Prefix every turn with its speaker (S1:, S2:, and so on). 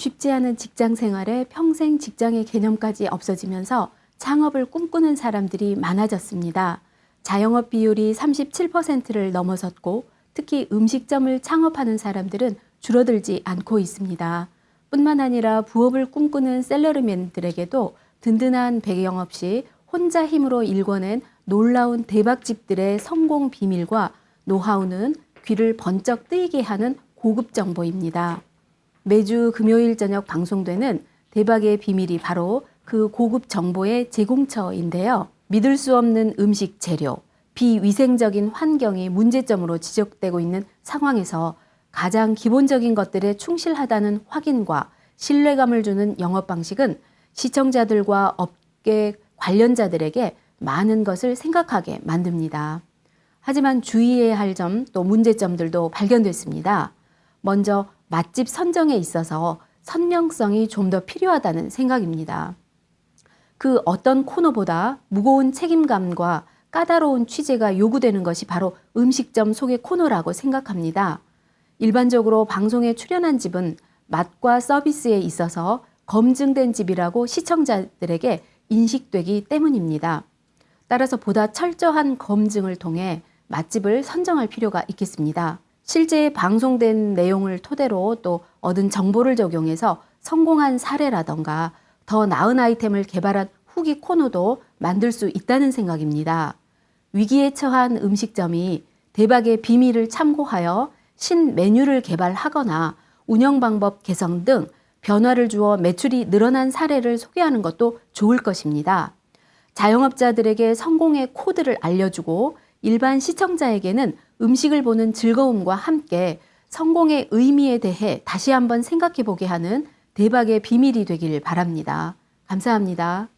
S1: 쉽지 않은 직장 생활에 평생 직장의 개념까지 없어지면서 창업을 꿈꾸는 사람들이 많아졌습니다. 자영업 비율이 37%를 넘어섰고 특히 음식점을 창업하는 사람들은 줄어들지 않고 있습니다. 뿐만 아니라 부업을 꿈꾸는 셀러리맨들에게도 든든한 배경 없이 혼자 힘으로 일궈낸 놀라운 대박집들의 성공 비밀과 노하우는 귀를 번쩍 뜨이게 하는 고급 정보입니다. 매주 금요일 저녁 방송되는 대박의 비밀이 바로 그 고급 정보의 제공처인데요. 믿을 수 없는 음식 재료, 비위생적인 환경이 문제점으로 지적되고 있는 상황에서 가장 기본적인 것들에 충실하다는 확인과 신뢰감을 주는 영업 방식은 시청자들과 업계 관련자들에게 많은 것을 생각하게 만듭니다. 하지만 주의해야 할 점 또 문제점들도 발견됐습니다. 먼저 맛집 선정에 있어서 선명성이 좀 더 필요하다는 생각입니다. 그 어떤 코너보다 무거운 책임감과 까다로운 취재가 요구되는 것이 바로 음식점 소개 코너라고 생각합니다. 일반적으로 방송에 출연한 집은 맛과 서비스에 있어서 검증된 집이라고 시청자들에게 인식되기 때문입니다. 따라서 보다 철저한 검증을 통해 맛집을 선정할 필요가 있겠습니다. 실제 방송된 내용을 토대로 또 얻은 정보를 적용해서 성공한 사례라던가 더 나은 아이템을 개발한 후기 코너도 만들 수 있다는 생각입니다. 위기에 처한 음식점이 대박의 비밀을 참고하여 신 메뉴를 개발하거나 운영 방법 개선 등 변화를 주어 매출이 늘어난 사례를 소개하는 것도 좋을 것입니다. 자영업자들에게 성공의 코드를 알려주고 일반 시청자에게는 음식을 보는 즐거움과 함께 성공의 의미에 대해 다시 한번 생각해 보게 하는 대박의 비밀이 되길 바랍니다. 감사합니다.